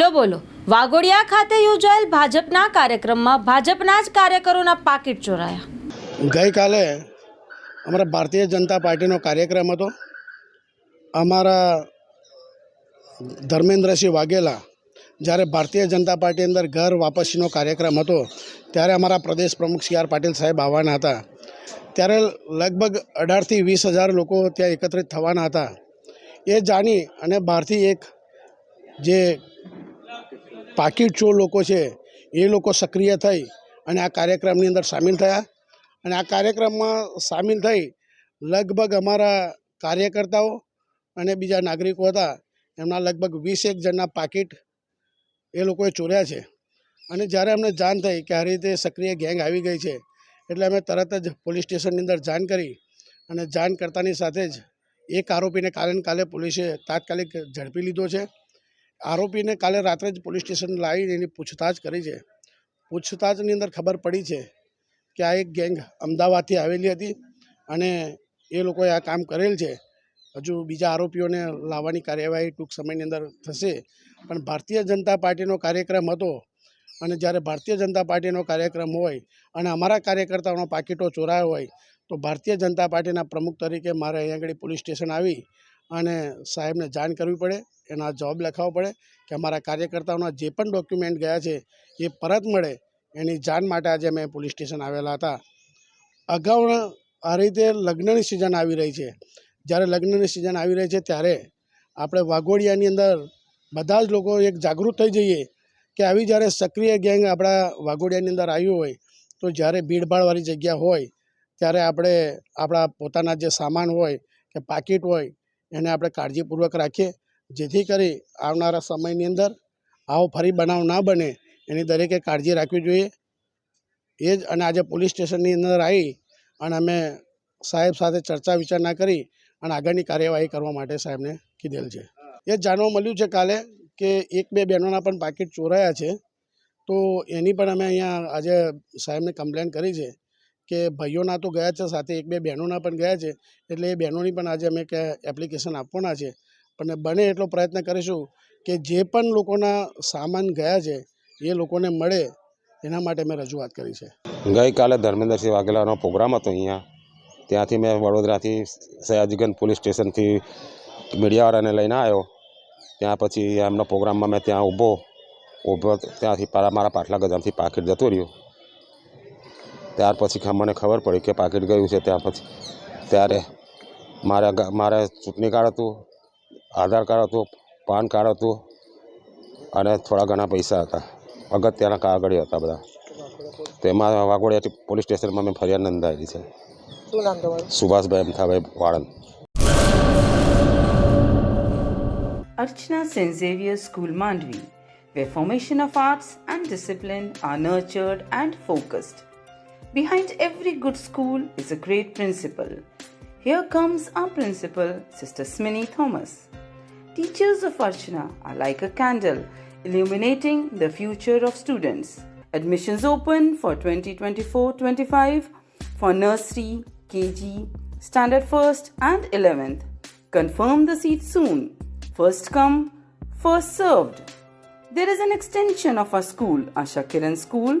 લો બોલો, વાઘોડિયા ખાતે યોજાયેલ ભાજપના કાર્યક્રમમાં ભાજપના જ કાર્યકરોના પાકીટ ચોરાયા. ગઈકાલે અમારા ભારતીય જનતા પાર્ટીનો કાર્યક્રમ હતો. અમારા ધર્મેન્દ્રસિંહ વાઘેલા જ્યારે ભારતીય જનતા પાર્ટી અંદર ઘર વાપસીનો કાર્યક્રમ હતો, ત્યારે અમારા પ્રદેશ પ્રમુખ સી આર પાટીલ સાહેબ આવવાના હતા. ત્યારે લગભગ અઢારથી વીસ હજાર લોકો ત્યાં એકત્રિત થવાના હતા. એ જાણી અને બહારથી એક જે પાકીટ ચોર લોકો છે, એ લોકો સક્રિય થઈ અને આ કાર્યક્રમની અંદર સામેલ થયા. અને આ કાર્યક્રમમાં સામેલ થઈ લગભગ અમારા કાર્યકર્તાઓ અને બીજા નાગરિકો હતા, એમના લગભગ વીસ એક જણના પાકીટ એ લોકોએ ચોર્યા છે. અને જ્યારે અમને જાણ થઈ કે આ રીતે સક્રિય ગેંગ આવી ગઈ છે, એટલે અમે તરત જ પોલીસ સ્ટેશનની અંદર જાણ કરી અને જાણ કરતાની સાથે જ એક આરોપીને કાલે કાલે પોલીસે તાત્કાલિક ઝડપી લીધો છે. આરોપીને કાલે રાત્રે જ પોલીસ સ્ટેશન લાવીને એની પૂછતાછ કરી છે. પૂછતાછની અંદર ખબર પડી છે કે આ એક ગેંગ અમદાવાદથી આવેલી હતી અને એ લોકોએ આ કામ કરેલ છે. હજુ બીજા આરોપીઓને લાવવાની કાર્યવાહી ટૂંક સમયની અંદર થશે. પણ ભારતીય જનતા પાર્ટીનો કાર્યક્રમ હતો અને જ્યારે ભારતીય જનતા પાર્ટીનો કાર્યક્રમ હોય અને અમારા કાર્યકર્તાઓનો પાકીટો ચોરાયો હોય તો ભારતીય જનતા પાર્ટીના પ્રમુખ તરીકે મારે અહીંયા આગળ પોલીસ સ્ટેશન આવી અને સાહેબને જાણ કરવી પડે, એના જવાબ લખાવવો પડે કે અમારા કાર્યકર્તાઓના જે પણ ડોક્યુમેન્ટ ગયા છે, એ પરત મળે, એની જાણ માટે આજે અમે પોલીસ સ્ટેશન આવેલા હતા. અગાઉ આ રીતે લગ્નની સિઝન આવી રહી છે. જ્યારે લગ્નની સિઝન આવી રહી છે, ત્યારે આપણે વાઘોડિયાની અંદર બધા જ લોકો એક જાગૃત થઈ જઈએ કે આવી જ્યારે સક્રિય ગેંગ આપણા વાઘોડિયાની અંદર આવ્યું હોય, તો જ્યારે ભીડભાડવાળી જગ્યા હોય, ત્યારે આપણે આપણા પોતાના જે સામાન હોય કે પાકીટ હોય એને આપણે કાળજીપૂર્વક રાખીએ. જેથી કરી આવનારા સમયની અંદર આવો ફરી બનાવ ના બને. એની દરેકે કાળજી રાખવી જોઈએ. એ જ અને આજે પોલીસ સ્ટેશનની અંદર આવી અને અમે સાહેબ સાથે ચર્ચા વિચારણા કરી અને આગળની કાર્યવાહી કરવા માટે સાહેબને કીધેલ છે. એ જાણવા મળ્યું છે કાલે કે એક બે બહેનોના પણ પાકીટ ચોરાયા છે. તો એની પણ અમે અહીંયા આજે સાહેબને કમ્પ્લેન કરી છે. કે ભાઈઓના તો ગયા છે, સાથે એક બે બહેનોના પણ ગયા છે, એટલે એ બહેનોની પણ આજે અમે એપ્લિકેશન આપવાના છે. પણ બને એટલો પ્રયત્ન કરીશું કે જે પણ લોકોના સામાન ગયા છે, એ લોકોને મળે, એના માટે મેં રજૂઆત કરી છે. ગઈકાલે ધર્મેન્દ્રસિંહ વાઘેલાનો પ્રોગ્રામ હતો અહીંયા. ત્યાંથી મેં વડોદરાથી સયાજીગંજ પોલીસ સ્ટેશનથી મીડિયાવાળાને લઈને આવ્યો. ત્યાં પછી એમના પ્રોગ્રામમાં મેં ત્યાં ઊભો. ઊભો ત્યાંથી મારા પાટલા ગજામથી પાકીટ જતો રહ્યું. ત્યાર પછી મને ખબર પડી કે પાકીટ ગયું છે ત્યાં પછી. ત્યારે મારા મારે ચૂંટણી કાર્ડ હતું આધાર કાર્ડ હતું પાન કાર્ડ હતું અને થોડા ઘણા પૈસા હતા. અગત્યના કાગળિયા હતા બધા. તેમાં વાઘોડિયા પોલીસ સ્ટેશનમાં મેં ફરિયાદ નોંધાયેલી છે. શું નામ Subhashbhai Amthabhai Valand. Archana saint Xavier school Mandvi where formation of arts and discipline are nurtured and focused. Behind every good school is a great principal. Here comes our principal, Sister Smini Thomas. Teachers of Archana are like a candle illuminating the future of students. Admissions open for 2024-25 for nursery, KG, standard 1st and 11th. Confirm the seat soon. First come, first served. There is an extension of our school, Asha Kiran School,